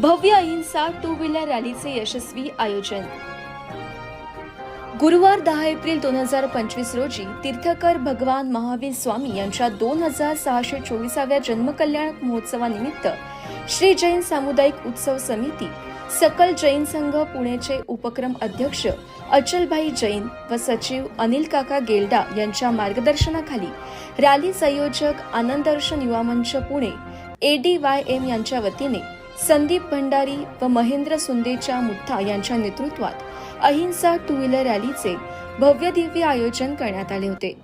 भव्य अहिंसा two wheeler रॅलीचे यशस्वी आयोजन. गुरुवार दहा एप्रिल दोन हजार पंचवीस रोजी तीर्थकर भगवान महावीर स्वामी यांच्या दोन हजार सहाशे चोवीसाव्या जन्मकल्याण महोत्सवानिमित्त श्री जैन सामुदायिक उत्सव समिती सकल जैन संघ पुणेचे उपक्रम अध्यक्ष अचलभाई जैन व सचिव अनिल काका गेल्डा यांच्या मार्गदर्शनाखाली रॅली संयोजक आनंददर्शन युवा मंच Pune A D Y M यांच्या वतीने संदीप भंडारी व महेंद्र सुंदेच्या मुठ्ठा यांच्या नेतृत्वात अहिंसा टू व्हीलर रॅलीचे भव्य दिव्य आयोजन करण्यात आले होते.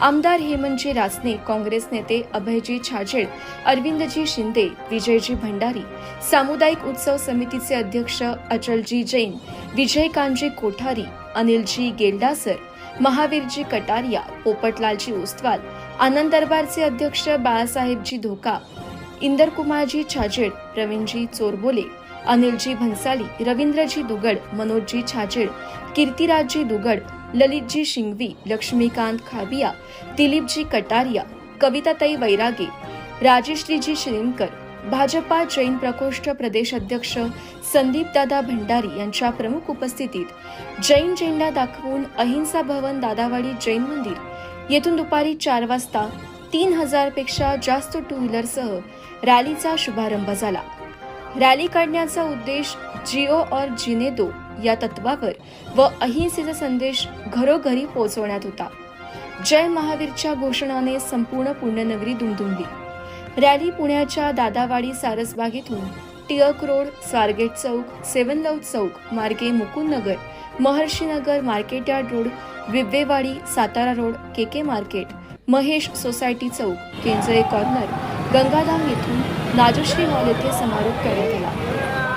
आमदार हेमंतजी रासने काँग्रेस नेते अभयजी छाजेड अरविंदजी शिंदे विजयजी भंडारी सामुदायिक उत्सव समितीचे अध्यक्ष अचलजी जैन विजयकांतजी कोठारी अनिलजी गेल्डासर महावीरजी कटारिया पोपटलालजी ओस्तवाल आनंद दरबारचे अध्यक्ष बाळासाहेबजी धोका इंदरकुमारजी छाजेड प्रवीणजी चोरबोले अनिलजी भन्साली रवींद्रजी दुगड मनोजजी छाजेड कीर्तिराजजी दुगड ललितजी शिंगवी लक्ष्मीकांत खाबिया दिलीपजी कटारिया कविताताई वैरागे राजेश्रीजी श्रीमकर भाजपा जैन प्रकोष्ठ प्रदेश अध्यक्ष संदीप दादा भंडारी यांच्या प्रमुख उपस्थितीत जैन झेंडा दाखवून अहिंसा भवन दादावाडी जैन मंदिर. येथून दुपारी चार वाजता तीन हजारपेक्षा जास्त टू व्हीलरसह रॅलीचा शुभारंभ झाला. रॅली काढण्याचा उद्देश जिओ और जिने दो या तत्वावर व अहिंसेचा संदेश घरोघरी पोहोचवण्यात होता. जय महावीरच्या घोषणाने संपूर्ण पुण्यनगरी दुमदुमली. रॅली पुण्याच्या दादावाडी सारसबागेतून टिळक रोड स्वारगेट चौक सेवन लव चौक मार्गे Mukundnagar Maharshinagar market yard road Bibwewadi Satara road K K market Mahesh society चौक केंजळे कॉर्नर गंगाधाम येथून नाजश्री हॉल येथे समारोप करण्यात आला.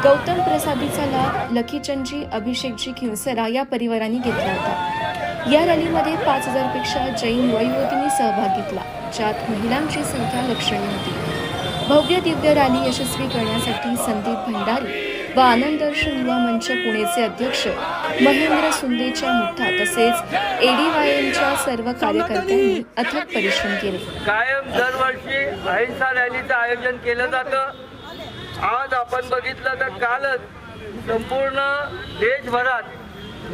गौतम प्रसादीचा लाभ लखीचंदजी अभिषेकजी खिवसरा या परिवारांनी घेतला होता. या रॅलीमध्ये पाच हजारपेक्षा जैन युवा सहभाग घेतला ज्यात महिलांची संख्या लक्षणीय होती. भव्य दिव्य रॅली यशस्वी करण्यासाठी संदीप भंडारी व आनंद युवा मंच पुणेचे अध्यक्ष महेंद्र सुंदेच्या मुठा तसेच एडीवायएमच्या सर्व कार्यकर्त्यांनी अथक परिश्रम केले. कायम दरवर्षी अहिंसा रॅलीचं आयोजन केलं जातं. आज आपण बघितलं तर कालच संपूर्ण देशभरात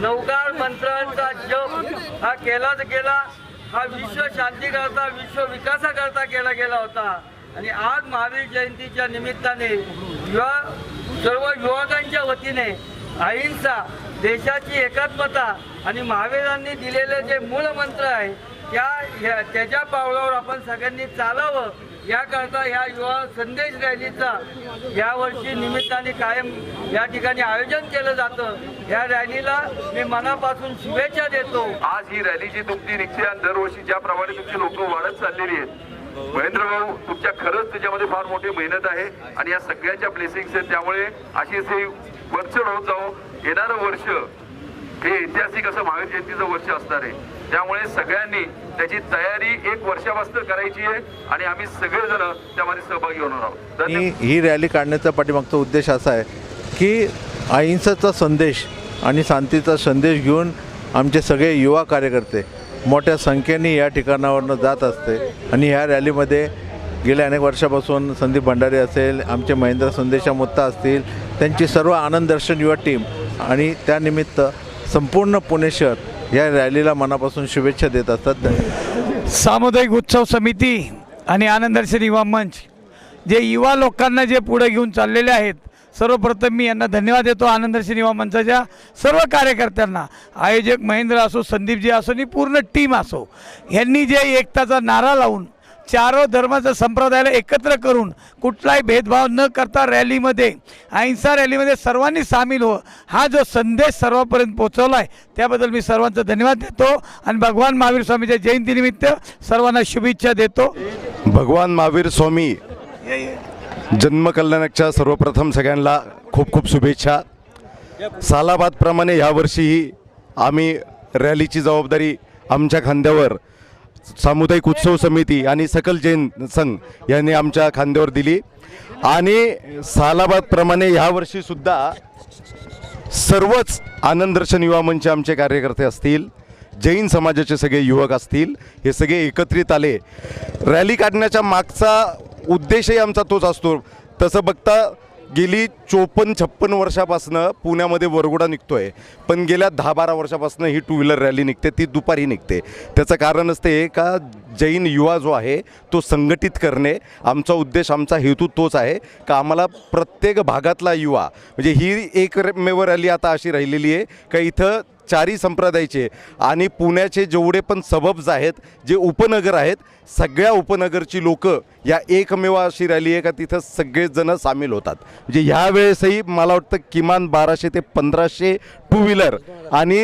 नौकार मंत्रांचा जप हा केलाच गेला. हा विश्व शांतीकरता विश्व विकासाकरता केला गेला होता. आणि आज महावीर जयंतीच्या निमित्ताने युवा सर्व युवकांच्या वतीने अहिंसा देशाची एकात्मता आणि महावीरांनी दिलेले जे मूळ मंत्र आहे त्या ह्या- त्याच्या पावलावर आपण सगळ्यांनी चालावं. याकरता ह्या युवा संदेश रॅलीचा यावर्षी निमित्ताने कायम या ठिकाणी आयोजन केलं जातं. या रॅलीला मी मनापासून शुभेच्छा देतो. आज ही रॅली जी तुमची निघते आणि दरवर्षी ज्याप्रमाणे तुमची लोक वाढत चाललेली आहेत महेंद्रभाऊ तुमच्या खरंच त्याच्यामध्ये फार मोठी मेहनत आहे आणि या सगळ्याच्या ब्लेसिंग्स आहेत. त्यामुळे अशीच हे वरचढ होत जाऊ येणारं वर्ष हे ऐतिहासिक असं महावीर जयंतीचं वर्ष असणार आहे. त्यामुळे सगळ्यांनी त्याची तयारी एक वर्षापासून करायची आहे आणि आम्ही सगळेजण त्यामध्ये सहभागी होणार आहोत. आणि ही रॅली काढण्याचा पाठीमागचा उद्देश असा आहे की अहिंसाचा संदेश आणि शांतीचा संदेश घेऊन आमचे सगळे युवा कार्यकर्ते मोठ्या संख्येने या ठिकाणावरनं जात असते. आणि ह्या रॅलीमध्ये गेल्या अनेक वर्षापासून संदीप भंडारी असेल आमचे महेंद्र संदेशा मुत्ता असतील त्यांची सर्व आनंद दर्शन युवा टीम आणि त्यानिमित्त संपूर्ण पुणे शहर या रॅलीला मनापासून शुभेच्छा देत असतात. सामुदायिक उत्सव समिती आणि आनंदर्शन युवा मंच जे युवा लोकांना जे पुढे घेऊन चाललेले आहेत सर्वप्रथम मी यांना धन्यवाद देतो आनंदर्शन युवा मंचाच्या सर्व कार्यकर्त्यांना. आयोजक महेंद्र असो संदीपजी असो आणि पूर्ण टीम असो यांनी जे एकताचा नारा लावून चारो धर्माच्या संप्रदायाला एकत्र करून कुठलाही भेदभाव न करता रॅलीमध्ये अहिंसा रॅलीमध्ये सर्वांनी सामील हो हा जो संदेश सर्वांपर्यंत पोहोचवला आहे त्याबद्दल मी सर्वांचा धन्यवाद देतो आणि भगवान महावीर स्वामीच्या जयंतीनिमित्त सर्वांना शुभेच्छा देतो. भगवान महावीर स्वामी. जन्मकल्याणाच्या सर्वप्रथम सगळ्यांना खूप खूप शुभेच्छा. सालाबादप्रमाणे ह्यावर्षीही आम्ही रॅलीची जबाबदारी आमच्या खांद्यावर सामुदायिक उत्सव समिती आणि सकल जैन संघ यांनी आमच्या खांद्यावर दिली. आणि सालाबादप्रमाणे ह्यावर्षीसुद्धा सर्वच आनंददर्शन युवा मंच आमचे कार्यकर्ते असतील जैन समाजाचे सगळे युवक असतील हे सगळे एकत्रित आले. रॅली काढण्याच्या मागचा उद्देशही आमचा तोच असतो. तसं बघता गेली चोपन्न छप्पन वर्षापासनं पुण्यामध्ये वरगुडा निघतो आहे पण गेल्या दहा बारा वर्षापासनं ही टू व्हीलर रॅली निघते ती दुपारी निघते. त्याचं कारण असते का जैन युवा जो आहे तो संघटित करणे आमचा उद्देश आमचा हेतू तोच आहे का आम्हाला प्रत्येक भागातला युवा म्हणजे ही एकमेव रॅली आता अशी राहिलेली आहे का इथं चारी संप्रदायाचे आणि पुण्याचे जेवढे पण सबब्स आहेत जे उपनगर आहेत सगळ्या उपनगरची लोकं या एकमेव अशी रॅली आहे का तिथं सगळेजणं सामील होतात. म्हणजे ह्यावेळेसही मला वाटतं किमान बाराशे ते पंधराशे टू व्हीलर आणि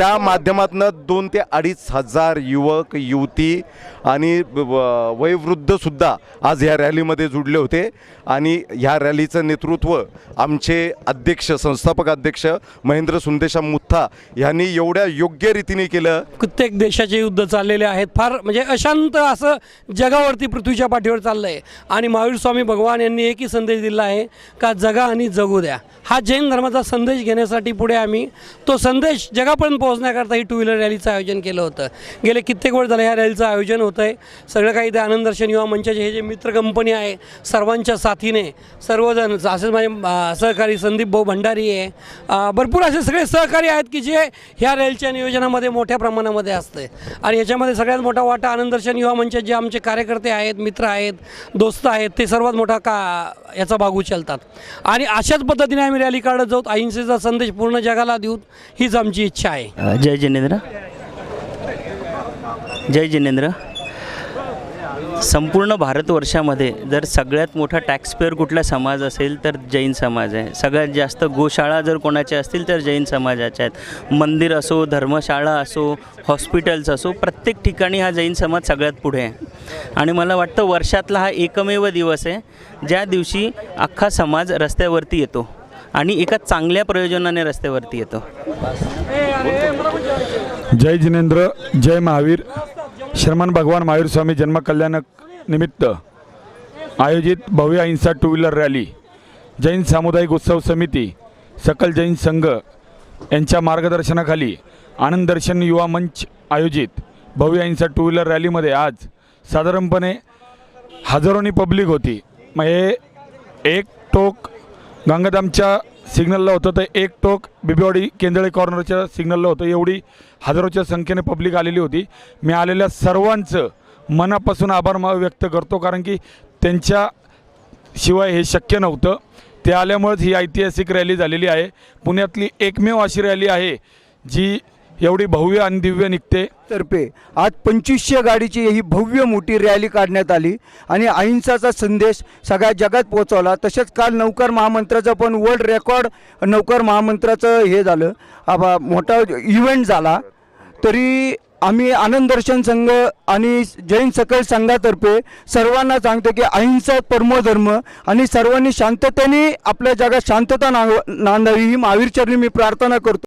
त्या माध्यमातून दोन ते अडीच हजार युवक युवती आणि ब- वयोवृद्धसुद्धा आज ह्या रॅलीमध्ये जुडले होते. आणि ह्या रॅलीचं नेतृत्व आमचे अध्यक्ष संस्थापक अध्यक्ष महेंद्र सुंदेशा मुथा यांनी एवढ्या योग्य रीतीने केलं. कित्येक देशाचे युद्ध चाललेले आहेत. फार म्हणजे अशांत असं जगावरती पृथ्वीच्या पाठीवर चाललं आहे आणि महावीर स्वामी भगवान यांनी एकही संदेश दिला आहे का जगा आणि जगू द्या. हा जैन धर्माचा संदेश घेण्यासाठी पुढे आम्ही तो संदेश जगापर्यंत पोहोचण्याकरता ही टू व्हीलर रॅलीचं आयोजन केलं होतं. गेले कित्येक वेळ झालं ह्या रॅलीचं आयोजन होतं आहे सगळं काही ते आनंद दर्शन युवा मंचाचे हे जे मित्र कंपनी आहे सर्वांच्या साथीने सर्वजण असेच माझे सहकारी संदीप भाऊ भंडारी आहे. भरपूर असे सगळे सहकारी आहेत की जे ह्या रेलच्या नियोजनामध्ये मोठ्या प्रमाणामध्ये असते आणि याच्यामध्ये सगळ्यात मोठा वाटा आनंद दर्शन युवा मंचात जे आमचे कार्यकर्ते आहेत मित्र आहेत दोस्त आहेत ते सर्वात मोठा का याचा भाग उचलतात. आणि अशाच पद्धतीने आम्ही रॅली काढत जाऊ. अहिंसेचा संदेश पूर्ण जगाला देऊ हीच आमची इच्छा आहे. जय जिनेंद्र जय जिनेंद्र संपूर्ण भारतवर्षामध्ये जर सगळ्यात मोठा टॅक्सपेअर कुठला समाज असेल तर जैन समाज आहे सगळ्यात जास्त गोशाळा जर कोणाच्या असतील तर जैन समाजाच्या आहेत मंदिर असो धर्मशाळा असो हॉस्पिटल्स असो प्रत्येक ठिकाणी हा जैन समाज सगळ्यात पुढे आहे आणि मला वाटतं वर्षातला हा एकमेव दिवस आहे ज्या दिवशी अख्खा समाज रस्त्यावरती येतो आणि एका चांगल्या प्रयोजनाने रस्त्यावरती येतो. जय जिनेंद्र जय महावीर. श्रमण भगवान महावीर स्वामी जन्मकल्याण निमित्त आयोजित भव्य अहिंसा टू व्हीलर रॅली जैन सामुदायिक उत्सव समिती सकल जैन संघ यांच्या मार्गदर्शनाखाली आनंद दर्शन युवा मंच आयोजित भव्य अहिंसा टू व्हीलर रॅलीमध्ये आज साधारणपणे हजारोनी पब्लिक होती. मग हे एक टोक गंगाधामच्या सिग्नलला होतं तर एक टोक बिबेवाडी केंदळे कॉर्नरच्या सिग्नलला होतं. एवढी हजारोच्या संख्येने पब्लिक आलेली होती. मी आलेल्या सर्वांचं मनापासून आभार व्यक्त करतो. कारण की त्यांच्या शिवाय हे शक्य नव्हतं. ते आल्यामुळेच ही ऐतिहासिक रॅली झालेली आहे. पुण्यातली एकमेव अशी रॅली आहे जी एवढी भव्य आणि दिव्य निघते. तर्फे आज पंचवीसशे गाडीची ही भव्य मोठी रॅली काढण्यात आली आणि अहिंसाचा संदेश सगळ्या जगात पोहोचवला. तसेच काल नौकर महामंत्राचं पण वर्ल्ड रेकॉर्ड नौकर महामंत्राचं हे झालं. आबा मोठा इव्हेंट झाला. तरी आम्ही आनंद दर्शन संघ आणि जैन सकल संघातर्फे सर्वांना सांगतो की अहिंसा परमोधर्म आणि सर्वांनी शांततेने आपल्या जगात शांतता नांदावी ही महावीर चरणी मी प्रार्थना करतो.